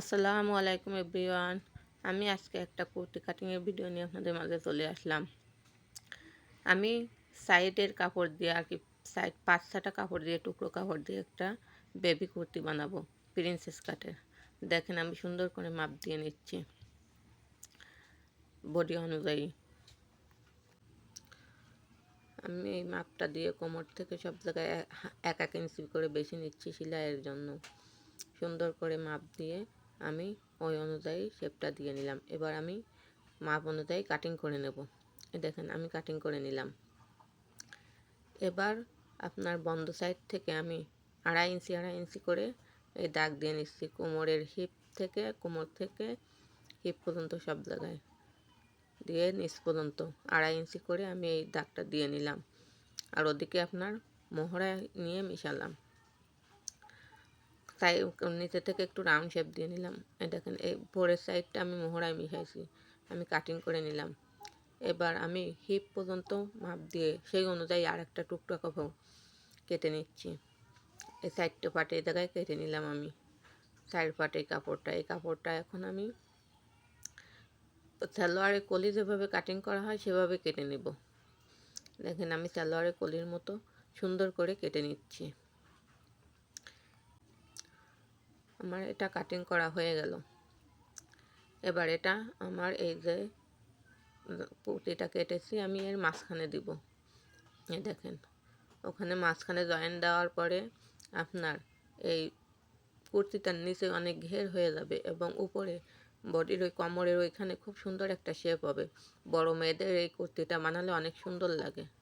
আসসালামু আলাইকুম এভরিওয়ান। আমি আজকে একটা কুর্তি কাটিংয়ের ভিডিও নিয়ে আপনাদের মাঝে চলে আসলাম। আমি সাইডের কাপড় দিয়ে আর কি, সাইড পাঁচ ছটা কাপড় দিয়ে, টুকরো কাপড় দিয়ে একটা বেবি কুর্তি বানাবো প্রিন্সেস কাটের দেখেন আমি সুন্দর করে মাপ দিয়ে নিচ্ছি। বডি অনুযায়ী। আমি এই মাপটা দিয়ে কোমর থেকে সব জায়গায় এক এক ইঞ্চি করে বেশি নিচ্ছি সেলাইয়ের জন্য। সুন্দর করে মাপ দিয়ে আমি ওই অনুযায়ী শেপটা দিয়ে নিলাম। এবার আমি মাপ অনুযায়ী কাটিং করে নেব। দেখেন, আমি কাটিং করে নিলাম। এবার আপনার বন্ধ সাইড থেকে আমি আড়াই ইঞ্চি আড়াই ইঞ্চি করে এই দাগ দিয়ে নিচ্ছি কোমরের হিপ থেকে, কোমর থেকে হিপ পর্যন্ত সব জায়গায়। দিয়ে নিচ পর্যন্ত আড়াই ইঞ্চি করে আমি এই দাগটা দিয়ে নিলাম। আর ওদিকে আপনার মোহরা নিয়ে মিশালাম। সাই নিচে থেকে একটু রাউন্ড শেপ দিয়ে নিলাম। দেখেন, এই ভোরের সাইডটা আমি মোহরায় মিশাইছি। আমি কাটিং করে নিলাম। এবার আমি হিপ পর্যন্ত মাপ দিয়ে সেই অনুযায়ী আর একটা টুকটা কেটে নিচ্ছি। এই সাইডটা পাটে এই জায়গায় কেটে নিলাম আমি। সাইড পাটে কাপড়টা, এই কাপড়টা এখন আমি সালোয়ারের কলি যেভাবে কাটিং করা হয়, সেভাবে কেটে নেব। দেখেন, আমি সালোয়ারের কলির মতো সুন্দর করে কেটে নিচ্ছি। আমার এটা কাটিং করা হয়ে গেল। এবার এটা আমার এই যে, পুঁতিটা কেটেছি, আমি এর মাঝখানে দিব। এই দেখেন, ওখানে মাঝখানে জয়েন দেওয়ার পরে আপনার এই কুর্তিটার নিচে অনেক ঘের হয়ে যাবে এবং উপরে বডির ওই কোমরের ওইখানে খুব সুন্দর একটা শেপ হবে। বড় মেয়েদের এই কুর্তিটা বানালে অনেক সুন্দর লাগে।